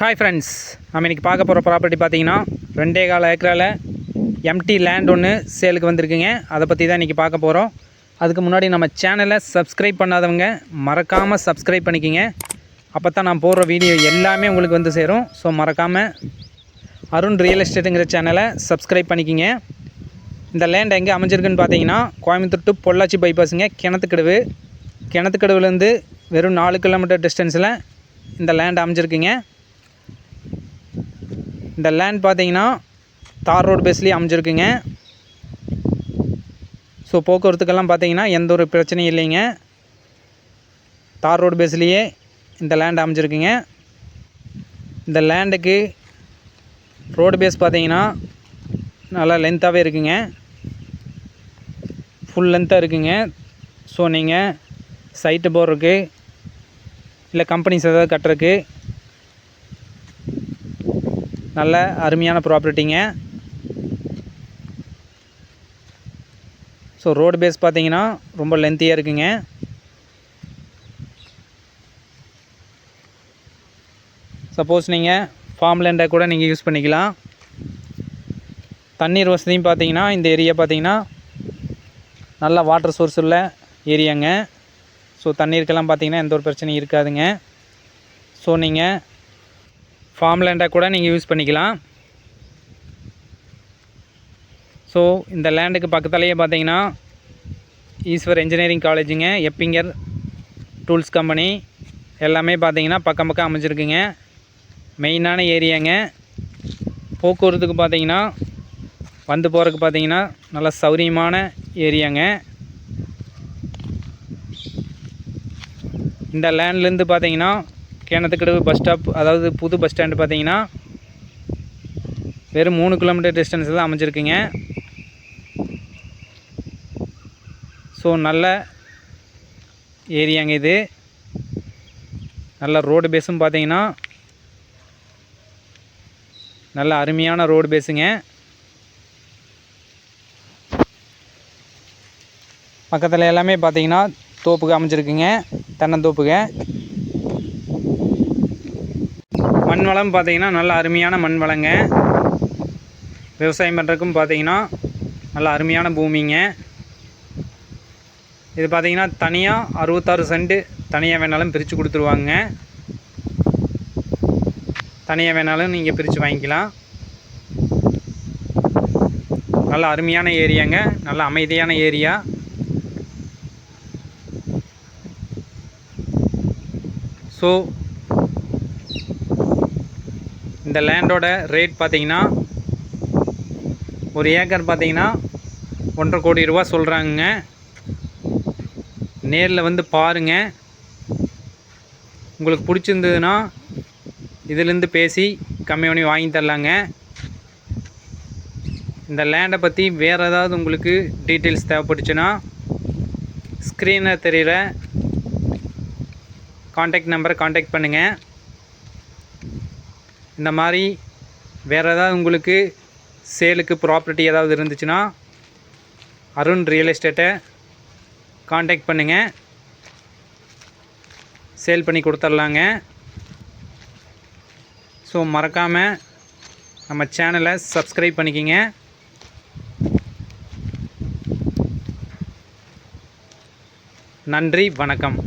Hi friends நம்ம இன்றைக்கி பார்க்க போகிற ப்ராப்பர்ட்டி பார்த்தீங்கன்னா ரெண்டே கால ஏக்கரால் எம்டி லேண்ட் ஒன்று சேலுக்கு வந்திருக்குங்க. அதை பற்றி தான் இன்றைக்கி பார்க்க போகிறோம் அதுக்கு முன்னாடி நம்ம சேனலை சப்ஸ்கிரைப் பண்ணாதவங்க மறக்காமல் சப்ஸ்கிரைப் பண்ணிக்கிங்க. அப்போ தான் நான் போடுற வீடியோ எல்லாமே உங்களுக்கு வந்து சேரும். ஸோ மறக்காமல் அருண் ரியல் எஸ்டேட்டுங்கிற சேனலை சப்ஸ்கிரைப் பண்ணிக்கிங்க. இந்த லேண்ட் எங்கே அமைஞ்சிருக்குன்னு பார்த்தீங்கன்னா கோயம்புத்தூர் டு பொள்ளாச்சி பைபாஸுங்க கிணத்துக்கடுவு. கிணத்துக்கடுவுலேருந்து வெறும் நாலு கிலோமீட்டர் டிஸ்டன்ஸில் இந்த லேண்ட் அமைஞ்சிருக்குங்க. இந்த லேண்ட் பார்த்தீங்கன்னா தார் ரோடு பேஸ்லேயே அமைஞ்சிருக்குங்க. ஸோ போக்குவரத்துக்கெல்லாம் பார்த்தீங்கன்னா எந்த ஒரு பிரச்சனையும் இல்லைங்க. தார் ரோடு பேஸ்லேயே இந்த லேண்ட் அமைஞ்சிருக்குங்க. இந்த லேண்டுக்கு ரோடு பேஸ் பார்த்தீங்கன்னா நல்லா லென்த்தாகவே இருக்குங்க. ஃபுல் லென்த்தாக இருக்குங்க. ஸோ நீங்கள் சைட்டு போடுறதுக்கு இல்லை கம்பெனிஸ் ஏதாவது கட்டுறதுக்கு நல்ல அருமையான ப்ராப்பர்ட்டிங்க ஸோ ரோடு பேஸ் பார்த்தீங்கன்னா ரொம்ப லென்த்தியாக இருக்குங்க. சப்போஸ் நீங்கள் ஃபார்ம் லேண்டை கூட நீங்கள் யூஸ் பண்ணிக்கலாம். தண்ணீர் வசதியும் பார்த்தீங்கன்னா இந்த ஏரியா பார்த்தீங்கன்னா நல்ல வாட்டர் சோர்ஸ் உள்ள ஏரியாங்க ஸோ தண்ணீருக்கெல்லாம் பார்த்தீங்கன்னா எந்த ஒரு பிரச்சனையும் இருக்காதுங்க. ஸோ நீங்கள் ஃபார்ம் லேண்டாக கூட நீங்கள் யூஸ் பண்ணிக்கலாம். ஸோ இந்த லேண்டுக்கு பக்கத்துலேயே பார்த்தீங்கன்னா ஈஸ்வர் இன்ஜினியரிங் காலேஜுங்க எப்பிங்கர் டூல்ஸ் கம்பெனி எல்லாமே பார்த்தீங்கன்னா பக்கம் பக்கம் அமைஞ்சிருக்குங்க. மெயினான ஏரியாங்க போக்குவரத்துக்கு பார்த்தீங்கன்னா வந்து போகிறதுக்கு பார்த்தீங்கன்னா நல்ல சௌரியமான ஏரியாங்க இந்த லேண்ட்லேருந்து பார்த்தீங்கன்னா கேணத்துக்கடவு பஸ் ஸ்டாப் அதாவது புது பஸ் ஸ்டாண்டு பார்த்தீங்கன்னா வெறும் மூணு கிலோமீட்டர் டிஸ்டன்ஸ் தான் அமைஞ்சிருக்குங்க. ஸோ நல்ல ஏரியாங்க இது. நல்ல ரோடு பேஸும் பார்த்தீங்கன்னா நல்ல அருமையான ரோடு பேஸுங்க பக்கத்தில் எல்லாமே பார்த்தீங்கன்னா தோப்புக்கு அமைஞ்சிருக்குங்க தென்னந்தோப்புங்க மண் வளம் பார்த்தீங்கன்னா நல்ல அருமையான மண் வளங்க. விவசாயம் பண்ணுறதுக்கும் பார்த்தீங்கன்னா நல்ல அருமையான பூமிங்க. இது பார்த்தீங்கன்னா தனியாக அறுபத்தாறு சென்ட்டு தனியாக வேணாலும் பிரித்து கொடுத்துருவாங்க. தனியாக வேணாலும் நீங்கள் பிரித்து வாங்கிக்கலாம். நல்ல அருமையான ஏரியாங்க. நல்ல அமைதியான ஏரியா. ஸோ இந்த லேண்டோட ரேட் பார்த்தீங்கன்னா ஒரு ஏக்கர் பார்த்தீங்கன்னா ஒன்றரை கோடி ரூபா சொல்கிறாங்க நேரில் வந்து பாருங்கள் உங்களுக்கு பிடிச்சிருந்ததுன்னா இதுலேருந்து பேசி கம்மி பண்ணி வாங்கி தரலாங்க. இந்த லேண்டை பற்றி வேறு ஏதாவது உங்களுக்கு டீட்டெயில்ஸ் தேவைப்பட்டுச்சுன்னா ஸ்க்ரீனில் தெரிகிற காண்டாக்ட் நம்பரை காண்டாக்ட் பண்ணுங்கள் இந்த மாதிரி வேறு ஏதாவது உங்களுக்கு சேலுக்கு ப்ராப்பர்ட்டி ஏதாவது இருந்துச்சுன்னா அருண் ரியல் எஸ்டேட்டை காண்டாக்ட் பண்ணுங்கள் சேல் பண்ணி கொடுத்துர்லாங்க. ஸோ மறக்காமல் நம்ம சேனலை சப்ஸ்கிரைப் பண்ணிக்கிங்க. நன்றி வணக்கம்.